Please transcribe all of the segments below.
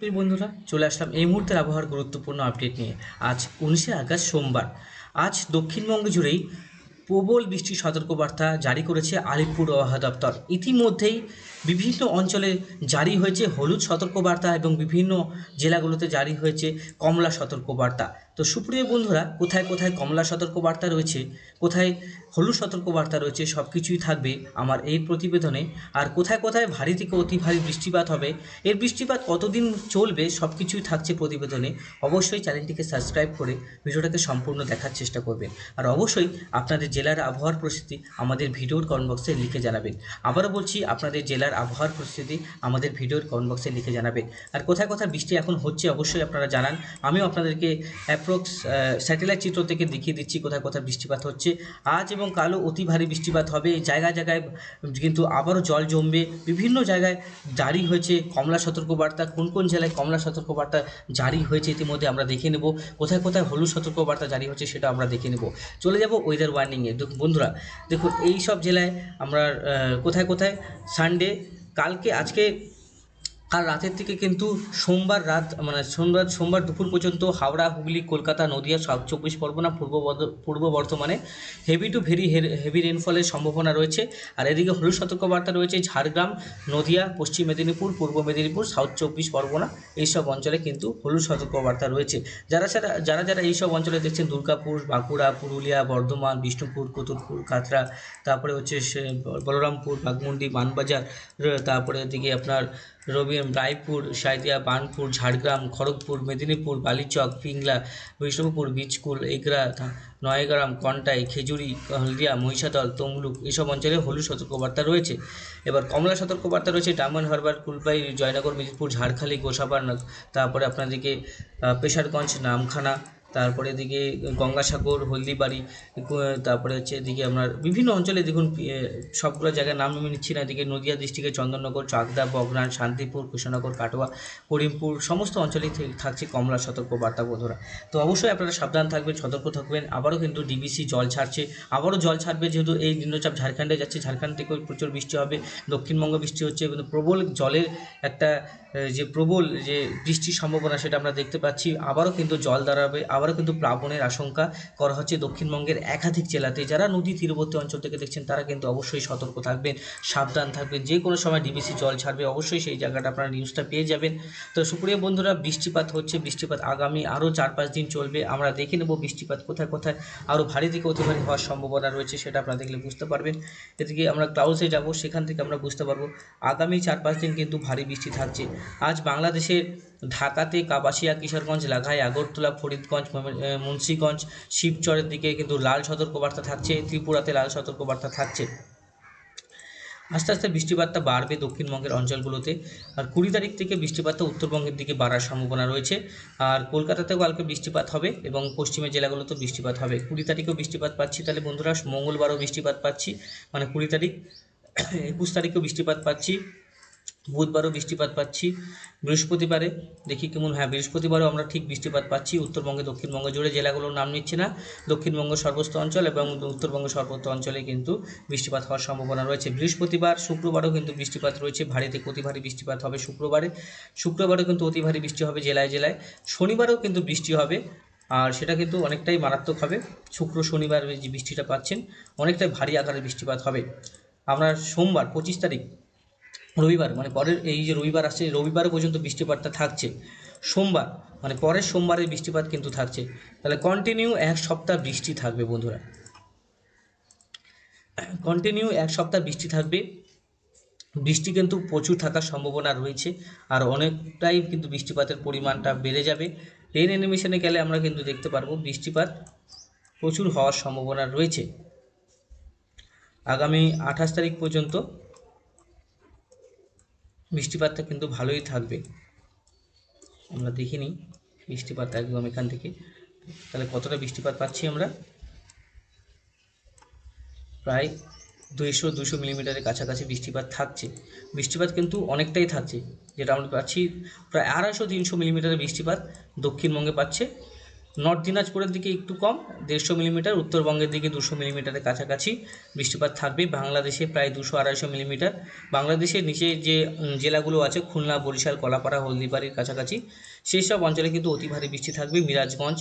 প্রিয় বন্ধুরা, চলে আসলাম এই মুহূর্তের আবহাওয়ার গুরুত্বপূর্ণ আপডেট নিয়ে। আজ উনিশে আগস্ট সোমবার। আজ দক্ষিণবঙ্গ জুড়েই প্রবল বৃষ্টির সতর্কবার্তা জারি করেছে আলিপুর আবহাওয়া দপ্তর। ইতিমধ্যেই বিভিন্ন অঞ্চলে জারি হয়েছে হলুদ সতর্কবার্তা এবং বিভিন্ন জেলাগুলোতে জারি হয়েছে কমলা সতর্কবার্তা। তো সুপ্রিয় বন্ধুরা, কোথায় কোথায় কমলা সতর্কবার্তা রয়েছে, কোথায় হলুদ সতর্কবার্তা রয়েছে সব কিছুই থাকবে আমার এই প্রতিবেদনে। আর কোথায় কোথায় ভারী থেকে অতি ভারী বৃষ্টিপাত হবে, এর বৃষ্টিপাত কতদিন চলবে সব কিছুই থাকছে প্রতিবেদনে। অবশ্যই চ্যানেলটিকে সাবস্ক্রাইব করে ভিডিওটাকে সম্পূর্ণ দেখার চেষ্টা করবেন। আর অবশ্যই আপনাদের জেলার আবহাওয়ার পরিস্থিতি আমাদের ভিডিওর কমেন্ট বক্সে লিখে জানাবেন। আবারও বলছি, আপনাদের জেলার আবহাওয়ার পরিস্থিতি আমাদের ভিডিওর কমেন্ট বক্সে লিখে জানাবেন। আর কোথায় কোথায় বৃষ্টি এখন হচ্ছে অবশ্যই আপনারা জানান। আমিও আপনাদেরকে অ্যাপ্রক্স স্যাটেলাইট চিত্র থেকে দেখিয়ে দিচ্ছি কোথায় কোথায় বৃষ্টিপাত হচ্ছে। আজ এবং কালও অতি ভারী বৃষ্টিপাত হবে। জায়গায় জায়গায় কিন্তু আবারও জল জমবে। বিভিন্ন জায়গায় জারি হয়েছে কমলা সতর্কবার্তা। কোন কোন জেলায় কমলা সতর্কবার্তা জারি হয়েছে ইতিমধ্যে আমরা দেখে নেব। কোথায় কোথায় হলুদ সতর্কবার্তা জারি হচ্ছে সেটা আমরা দেখে নেব। চলে যাব ওয়েদার ওয়ার্নিংয়ে বন্ধুরা, দেখুন এই সব জেলায় আমরা কোথায় কোথায়? সানডে কালকে, আজকে কাল রাতের থেকে কিন্তু সোমবার রাত মানে সোমবার সোমবার দুপুর পর্যন্ত হাওড়া, হুগলি, কলকাতা, নদিয়া, সাউথ চব্বিশ পরগনা, পূর্ব পূর্ব বর্ধমানে হেভি টু ভেরি হেভি রেনফলের সম্ভাবনা রয়েছে। আর এদিকে হলুদ সতর্কবার্তা রয়েছে ঝাড়গ্রাম, নদিয়া, পশ্চিম মেদিনীপুর, পূর্ব মেদিনীপুর, সাউথ চব্বিশ পরগনা, এইসব অঞ্চলে কিন্তু হলুদ সতর্কবার্তা রয়েছে। যারা যারা যারা যারা এইসব অঞ্চলে দেখছেন, দুর্গাপুর, বাঁকুড়া, পুরুলিয়া, বর্ধমান, বিষ্ণুপুর কতুলপুর কাতরা তারপরে হচ্ছে বলরামপুর বাগমুন্ডি মানবাজার, তারপরে এদিকে আপনার রবি রায়পুর সাইদিয়া বানপুর ঝাড়গ্রাম, খড়গপুর, মেদিনীপুর, বালিচক, পিংলা, বিষ্ণুপুর, বীজকুল, এগরা নয়গ্রাম, কন্টাই, খেজুরি, হলদিয়া, মহিষাদল, তমলুক এসব অঞ্চলে হলুদ সতর্কবার্তা রয়েছে। এবার কমলা সতর্কবার্তা রয়েছে ডায়মন্ড হারবার, কুলপাই, জয়নগর মেদিনীপুর ঝাড়খালি, গোসাবার তারপরে আপনাদেরকে পেশারগঞ্জ, নামখানা তারপরে এদিকে গঙ্গাসাগর, হলদিবাড়ি তারপরে হচ্ছে এদিকে আপনার বিভিন্ন অঞ্চলে দেখুন সবগুলো জায়গার নাম আমি নিচ্ছি না। এদিকে নদিয়া ডিস্ট্রিক্টের চন্দননগর, চাকদা বগরান শান্তিপুর, কৃষ্ণনগর, কাটোয়া, করিমপুর, সমস্ত অঞ্চলেই থাকছে কমলা সতর্কবার্তা বন্ধুরা তো অবশ্যই আপনারা সাবধান থাকবেন, সতর্ক থাকবেন। আবারও কিন্তু ডিবিসি জল ছাড়ছে। আবারও জল ছাড়বে যেহেতু এই নিম্নচাপ ঝাড়খণ্ডে যাচ্ছে। ঝাড়খণ্ড থেকেও প্রচুর বৃষ্টি হবে। দক্ষিণবঙ্গ বৃষ্টি হচ্ছে। কিন্তু প্রবল জলের একটা যে প্রবল যে বৃষ্টির সম্ভাবনা সেটা আমরা দেখতে পাচ্ছি। আবারও কিন্তু জল দাঁড়াবে। আবারও কিন্তু প্লাবনের আশঙ্কা করা হচ্ছে। দক্ষিণবঙ্গের একাধিক জেলাতে যারা নদী তীরবর্তী অঞ্চল থেকে দেখছেন, তারা কিন্তু অবশ্যই সতর্ক থাকবেন, সাবধান থাকবেন। যে কোনো সময় ডিবিসি জল ছাড়বে, অবশ্যই সেই জায়গাটা আপনারা নিউজটা পেয়ে যাবেন। তো সুপ্রিয় বন্ধুরা, বৃষ্টিপাত হচ্ছে, বৃষ্টিপাত আগামী আরও চার পাঁচ দিন চলবে। আমরা দেখে নেব বৃষ্টিপাত কোথায় কোথায়। আরও ভারী থেকে অতি ভারী হওয়ার সম্ভাবনা রয়েছে, সেটা আপনারা দেখলে বুঝতে পারবেন। এদিকে আমরা ক্লাউসে যাব, সেখান থেকে আমরা বুঝতে পারব, আগামী চার পাঁচ দিন কিন্তু ভারী বৃষ্টি থাকছে। আজ বাংলাদেশের ঢাকাতে কাপাসিয়া কিশোরগঞ্জ, লাঘাই, আগরতলা, ফরিদগঞ্জ মুন্সিগঞ্জ, শিবচরের দিকে কিন্তু লাল সতর্কবার্তা থাকছে, ত্রিপুরাতে লাল সতর্কবার্তা থাকছে। আস্তে আস্তে বৃষ্টিপাতটা বাড়বে দক্ষিণবঙ্গের অঞ্চলগুলোতে। আর কুড়ি তারিখ থেকে বৃষ্টিপাতটা উত্তরবঙ্গের দিকে বাড়ার সম্ভাবনা রয়েছে। আর কলকাতাতেও কালকে বৃষ্টিপাত হবে এবং পশ্চিমের জেলাগুলোতেও বৃষ্টিপাত হবে। কুড়ি তারিখেও বৃষ্টিপাত পাচ্ছি, তাহলে বন্ধুরা, মঙ্গলবারও বৃষ্টিপাত পাচ্ছি। মানে কুড়ি তারিখ, একুশ তারিখেও বৃষ্টিপাত পাচ্ছি। বুধবারও বৃষ্টিপাত পাচ্ছি, বৃহস্পতিবারে, দেখি কেমন হ্যাঁ। বৃহস্পতিবারও আমরা ঠিক বৃষ্টিপাত পাচ্ছি, উত্তরবঙ্গে, দক্ষিণবঙ্গ জুড়ে জেলাগুলোর নাম নিচ্ছি না। দক্ষিণবঙ্গ সর্বস্ত অঞ্চল এবং উত্তরবঙ্গ সর্বত্র অঞ্চলে কিন্তু বৃষ্টিপাত হওয়ার সম্ভাবনা রয়েছে। বৃহস্পতিবার, শুক্রবারও কিন্তু বৃষ্টিপাত রয়েছে ভারী থেকে অতি ভারী বৃষ্টিপাত হবে শুক্রবারে। শুক্রবারও কিন্তু অতি ভারী বৃষ্টি হবে জেলায় জেলায়। শনিবারেও কিন্তু বৃষ্টি হবে, আর সেটা কিন্তু অনেকটাই মারাত্মক হবে। শুক্র, শনিবার যে বৃষ্টিটা পাচ্ছেন, অনেকটাই ভারী আকারের বৃষ্টিপাত হবে। আপনার সোমবার, পঁচিশ তারিখ রবিবার মানে পরের এই যে রবিবার আসছে রবিবার পর্যন্ত বৃষ্টিপাতটা থাকছে। সোমবার মানে পরের সোমবারের বৃষ্টিপাত কিন্তু থাকছে। তাহলে কন্টিনিউ এক সপ্তাহ বৃষ্টি থাকবে বন্ধুরা। কন্টিনিউ এক সপ্তাহ বৃষ্টি থাকবে। বৃষ্টি কিন্তু প্রচুর থাকার সম্ভাবনা রয়েছে, আর অনেকটাই কিন্তু বৃষ্টিপাতের পরিমাণটা বেড়ে যাবে। রেন অ্যানিমেশনে গেলে আমরা কিন্তু দেখতে পারব বৃষ্টিপাত প্রচুর হওয়ার সম্ভাবনা রয়েছে। আগামী আঠাশ তারিখ পর্যন্ত বৃষ্টিপাতটা কিন্তু ভালোই থাকবে। আমরা দেখিনি বৃষ্টিপাত একদম এখান থেকে। তাহলে কতটা বৃষ্টিপাত পাচ্ছি আমরা? প্রায় দুইশো দুশো মিলিমিটারের কাছাকাছি বৃষ্টিপাত থাকছে। বৃষ্টিপাত কিন্তু অনেকটাই থাকছে। যেটা আমরা পাচ্ছি প্রায় আড়াইশো, তিনশো মিলিমিটারের বৃষ্টিপাত দক্ষিণবঙ্গে পাচ্ছে। নর্থ দিনাজপুরের দিকে একটু কম, দেড়শো মিলিমিটার, উত্তরবঙ্গের দিকে দুশো মিলিমিটারের কাছাকাছি বৃষ্টিপাত থাকবে। বাংলাদেশে প্রায় দুশো আড়াইশো মিলিমিটার। বাংলাদেশের নিচে যে জেলাগুলো আছে, খুলনা, বরিশাল, কলাপাড়া, হলদিবাড়ির কাছাকাছি, সেই সব অঞ্চলে কিন্তু অতি ভারী বৃষ্টি থাকবে। মিরাজগঞ্জ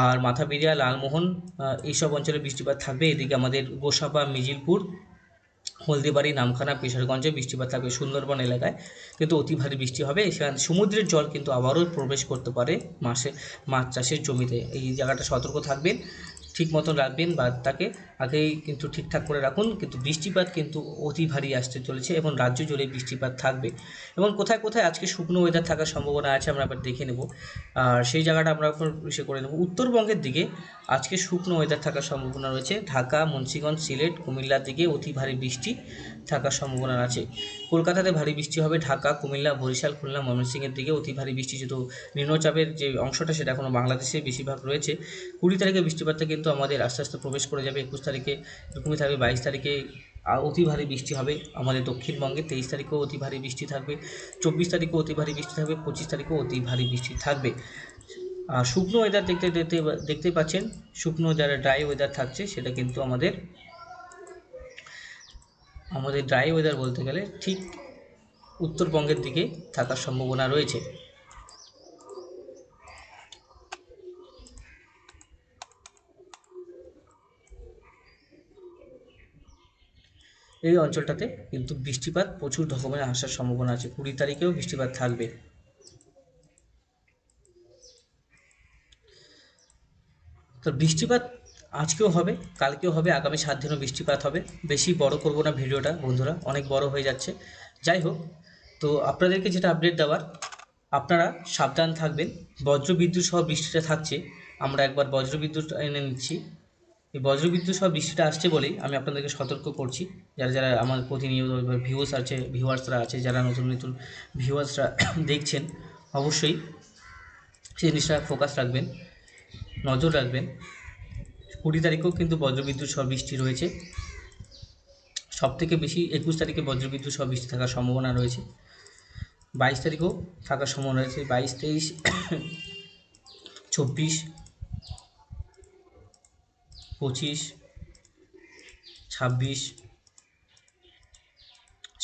আর মাথাপিরিয়া লালমোহন এইসব অঞ্চলে বৃষ্টিপাত থাকবে। এদিকে আমাদের গোসাবা, মিজিলপুর হলদিবাড়ি, নামখানা পেশারগঞ্জে বৃষ্টিপাত থাকবে সুন্দরবন এলাকায়। কিন্তু অতি ভারী বৃষ্টি হবে। সেখানে সমুদ্রের জল কিন্তু আবারও প্রবেশ করতে পারে মাসে, মাছ চাষের জমিতে। এই জায়গাটা সতর্ক থাকবেন। ঠিক মতন রাখবেন বা তাকে আগেই কিন্তু ঠিকঠাক করে রাখুন। কিন্তু বৃষ্টিপাত কিন্তু অতি ভারী আসতে চলেছে এবং রাজ্য জুড়ে বৃষ্টিপাত থাকবে। এবং কোথায় কোথায় আজকে শুকনো ওয়েদার থাকার সম্ভাবনা আছে আমরা আবার দেখে নেব। আর সেই জায়গাটা আমরা ইসে করে নেব। উত্তরবঙ্গের দিকে আজকে শুকনো ওয়েদার থাকার সম্ভাবনা রয়েছে। ঢাকা, মুন্সিগঞ্জ, সিলেট, কুমিল্লার দিকে অতি ভারী বৃষ্টি। থাকার সম্ভাবনা আছে। কলকাতাতে ভারী বৃষ্টি হবে। ঢাকা, কুমিল্লা, বরিশাল, খুলনা, ময়মনসিংহের দিকে অতি ভারী বৃষ্টি যেহেতু নিম্নচাপের যে অংশটা সেটা এখনও বাংলাদেশে বেশিরভাগ রয়েছে। কুড়ি তারিখে বৃষ্টিপাতটা কিন্তু আমাদের আস্তে আস্তে প্রবেশ করে যাবে। একুশ তারিখে এরকমই থাকবে। বাইশ তারিখে অতি ভারী বৃষ্টি হবে। আমাদের দক্ষিণবঙ্গে তেইশ তারিখেও অতি ভারী বৃষ্টি থাকবে। চব্বিশ তারিখেও অতি ভারী বৃষ্টি থাকবে। পঁচিশ তারিখেও অতি ভারী বৃষ্টি থাকবে। আর শুকনো ওয়েদার দেখতে দেখতে দেখতে পাচ্ছেন। শুকনো যারা ড্রাই ওয়েদার থাকছে, সেটা কিন্তু আমাদের আমাদের ড্রাই ওয়েদার বলতে গেলে ঠিক উত্তরবঙ্গের দিকে থাকার সম্ভাবনা রয়েছে। এই অঞ্চলটাতে কিন্তু বৃষ্টিপাত প্রচুর রকমের আসার সম্ভাবনা আছে। কুড়ি তারিখেও বৃষ্টিপাত থাকবে। তো বৃষ্টিপাত আজকেও হবে, কালকেও হবে, আগামী সাত দিনও বৃষ্টিপাত হবে। বেশি বড় করব না ভিডিওটা, বন্ধুরা, অনেক বড় হয়ে যাচ্ছে। যাই হোক, তো আপনাদেরকে যেটা আপডেট দেওয়ার, আপনারা সাবধান থাকবেন। বজ্রবিদ্যুৎ সহ বৃষ্টিটা থাকছে, আমরা একবার বজ্রবিদ্যুৎ এনে নিচ্ছি। এই বজ্রবিদ্যুৎ সহ বৃষ্টিটা আসছে বলেই আমি আপনাদেরকে সতর্ক করছি। যারা যারা আমার প্রতিনিয়ত ভিউস আছে ভিউয়ার্সরা আছে, যারা নতুন নতুন ভিউয়ার্সরা দেখছেন, অবশ্যই সেই জিনিসটা ফোকাস রাখবেন, নজর রাখবেন। কুড়ি তারিখেও কিন্তু বজ্রবিদ্যুৎ সহ বৃষ্টি রয়েছে। সব থেকে বেশি একুশ তারিখে বজ্রবিদ্যুৎ সহ বৃষ্টি থাকার সম্ভাবনা রয়েছে। বাইশ তারিখেও থাকার সম্ভাবনা রয়েছে। বাইশ, তেইশ, চব্বিশ, পঁচিশ, ছাব্বিশ,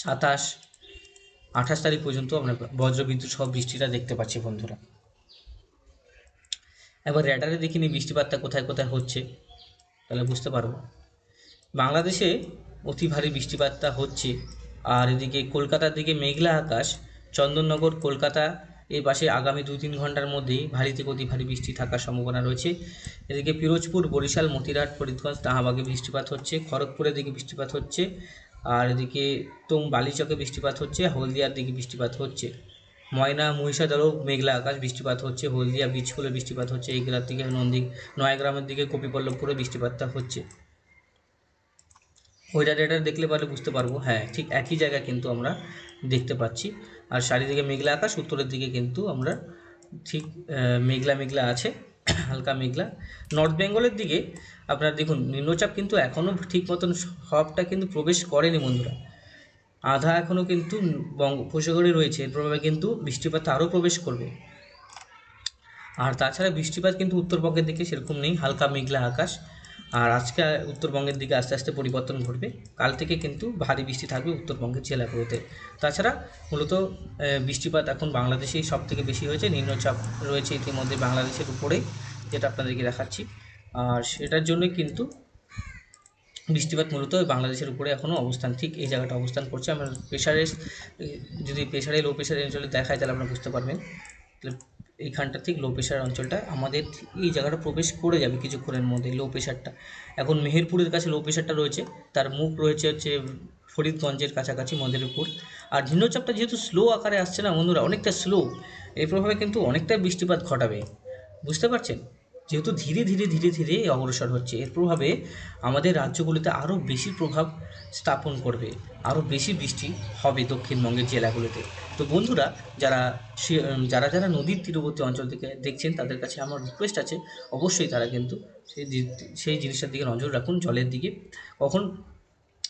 সাতাশ, আঠাশ তারিখ পর্যন্ত আমরা বজ্রবিদ্যুৎ সহ বৃষ্টিটা দেখতে পাচ্ছি বন্ধুরা। একবার র্যাডারে দেখিনি বৃষ্টিপাতটা কোথায় কোথায় হচ্ছে। তাহলে বুঝতে পারব। বাংলাদেশে অতি ভারী বৃষ্টিপাতটা হচ্ছে। আর এদিকে কলকাতার দিকে মেঘলা আকাশ, চন্দননগর, কলকাতা এই পাশে আগামী দুই তিন ঘণ্টার মধ্যেই ভারী থেকে অতি ভারী বৃষ্টি থাকার সম্ভাবনা রয়েছে। এদিকে পিরোজপুর, বরিশাল, মতিরাট, ফরিদগঞ্জ, তাহাবাগে বৃষ্টিপাত হচ্ছে। খড়গপুরের দিকে বৃষ্টিপাত হচ্ছে। আর এদিকে তোম বালিচকে বৃষ্টিপাত হচ্ছে। হলদিয়ার দিকে বৃষ্টিপাত হচ্ছে। ময়না মহিষাদলও মেঘলা আকাশ, বৃষ্টিপাত হচ্ছে হলদিয়া বীজকুলে বৃষ্টিপাত হচ্ছে এইগুলার দিকে নন্দী নয়াগ্রামের দিকে কপিপল্লবপুরে বৃষ্টিপাতটা হচ্ছে। ওয়েদার ডেটা দেখলে পারলে বুঝতে পারব। হ্যাঁ ঠিক একই জায়গায় কিন্তু আমরা দেখতে পাচ্ছি। আর চারিদিকে মেঘলা আকাশ, উত্তরের দিকে কিন্তু আমরা ঠিক মেঘলা মেঘলা আছে, হালকা মেঘলা। নর্থ বেঙ্গলের দিকে আপনারা দেখুন, নিম্নচাপ কিন্তু এখনও ঠিক মতন সবটা কিন্তু প্রবেশ করেনি বন্ধুরা। আধা এখনও কিন্তু বঙ্গোপসাগরে রয়েছে। এর প্রভাবে কিন্তু বৃষ্টিপাত আরও প্রবেশ করবে। আর তাছাড়া বৃষ্টিপাত কিন্তু উত্তরবঙ্গের দিকে সেরকম নেই, হালকা মেঘলা আকাশ। আর আজকে উত্তরবঙ্গের দিকে আস্তে আস্তে পরিবর্তন ঘটবে। কাল থেকে কিন্তু ভারী বৃষ্টি থাকবে উত্তরবঙ্গের জেলাগুলোতে। তাছাড়া মূলত বৃষ্টিপাত এখন বাংলাদেশেই সব থেকে বেশি হয়েছে। নিম্নচাপ রয়েছে ইতিমধ্যে বাংলাদেশের উপরেই যেটা আপনাদেরকে দেখাচ্ছি। আর সেটার জন্যই কিন্তু বৃষ্টিপাত মূলত বাংলাদেশের উপরে এখনও অবস্থান, ঠিক এই জায়গাটা অবস্থান করছে। আমরা প্রেশারে যদি প্রেশারে লো প্রেশার অঞ্চলে দেখায়, তাহলে আপনারা বুঝতে পারবেন। এইখানটা ঠিক লো প্রেশার অঞ্চলটা, আমাদের এই জায়গাটা প্রবেশ করে যাবে কিছুক্ষণের মধ্যে লো প্রেশারটা এখন মেহেরপুরের কাছে লো প্রেশারটা রয়েছে, তার মুখ রয়েছে হচ্ছে ফরিদগঞ্জের কাছাকাছি মন্দিরপুর। আর নিম্নচাপটা যেহেতু স্লো আকারে আসছে না বন্ধুরা, অনেকটা স্লো এর প্রভাবে কিন্তু অনেকটা বৃষ্টিপাত ঘটাবে। বুঝতে পারছেন? যেহেতু ধীরে ধীরে ধীরে ধীরে অগ্রসর হচ্ছে, এর প্রভাবে আমাদের রাজ্যগুলিতে আরও বেশি প্রভাব স্থাপন করবে আরও বেশি বৃষ্টি হবে দক্ষিণবঙ্গের জেলাগুলিতে। তো বন্ধুরা, যারা যারা যারা নদীর তীরবর্তী অঞ্চল থেকে দেখছেন, তাদের কাছে আমার রিকোয়েস্ট আছে, অবশ্যই তারা কিন্তু সেই সেই জিনিসটার দিকে নজর রাখুন, জলের দিকে। কখন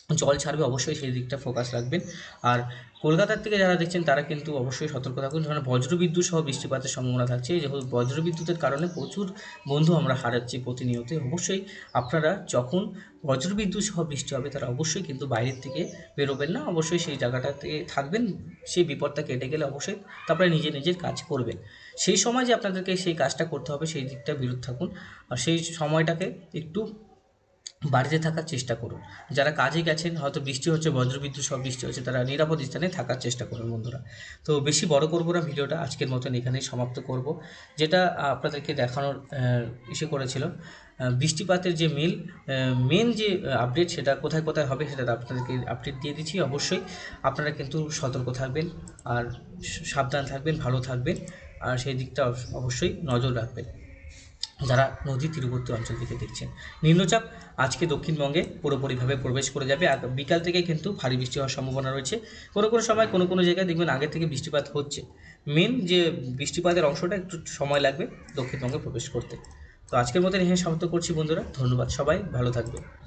জল ছাড়বে, অবশ্যই সেই দিকটা ফোকাস রাখবেন। আর কলকাতার থেকে যারা দেখছেন, তারা কিন্তু অবশ্যই সতর্ক থাকুন। কারণ বজ্রবিদ্যুৎ সহ বৃষ্টিপাতের সম্ভাবনা থাকছে। যেহেতু বজ্রবিদ্যুতের কারণে প্রচুর বন্ধু আমরা হারাচ্ছি প্রতিনিয়ত অবশ্যই আপনারা যখন বজ্রবিদ্যুৎ সহ বৃষ্টি হবে, তারা অবশ্যই কিন্তু বাইরের থেকে বেরোবেন না। অবশ্যই সেই জায়গাটাতে থাকবেন। সেই বিপদটা কেটে গেলে অবশ্যই তারপরে নিজে নিজের কাজ করবেন। সেই সময় যে আপনাদেরকে সেই কাজটা করতে হবে, সেই দিকটা বিরত থাকুন। আর সেই সময়টাকে একটু বাড়িতে থাকার চেষ্টা করুন। যারা কাজে গেছেন, হয়তো বৃষ্টি হচ্ছে, বজ্রবিদ্যুৎ সব বৃষ্টি হচ্ছে, তারা নিরাপদ স্থানে থাকার চেষ্টা করুন বন্ধুরা। তো বেশি বড় করব না, ভিডিওটা আজকের মতন এখানেই সমাপ্ত করব। যেটা আপনাদেরকে দেখানোর ইসে করেছিল বৃষ্টিপাতের যে মিল মেন যে আপডেট সেটা কোথায় কোথায় হবে সেটা আপনাদেরকে আপডেট দিয়ে দিচ্ছি অবশ্যই। আপনারা কিন্তু সতর্ক থাকবেন আর সাবধান থাকবেন, ভালো থাকবেন আর সেই দিকটা অবশ্য- অবশ্যই নজর রাখবেন। যারা নদী তীরবর্তী অঞ্চল থেকে দেখছেন। নিম্নচাপ আজকে দক্ষিণবঙ্গে পুরোপুরিভাবে প্রবেশ করে যাবে আর বিকাল থেকে কিন্তু ভারী বৃষ্টি হওয়ার সম্ভাবনা রয়েছে। কোনো কোনো সময় কোনো কোনো জায়গায় দেখবেন আগে থেকে বৃষ্টিপাত হচ্ছে। মেন যে বৃষ্টিপাতের অংশটা একটু সময় লাগবে দক্ষিণবঙ্গে প্রবেশ করতে। তো আজকের মতো এখানে সমাপ্ত করছি বন্ধুরা। ধন্যবাদ সবাই। ভালো থাকবে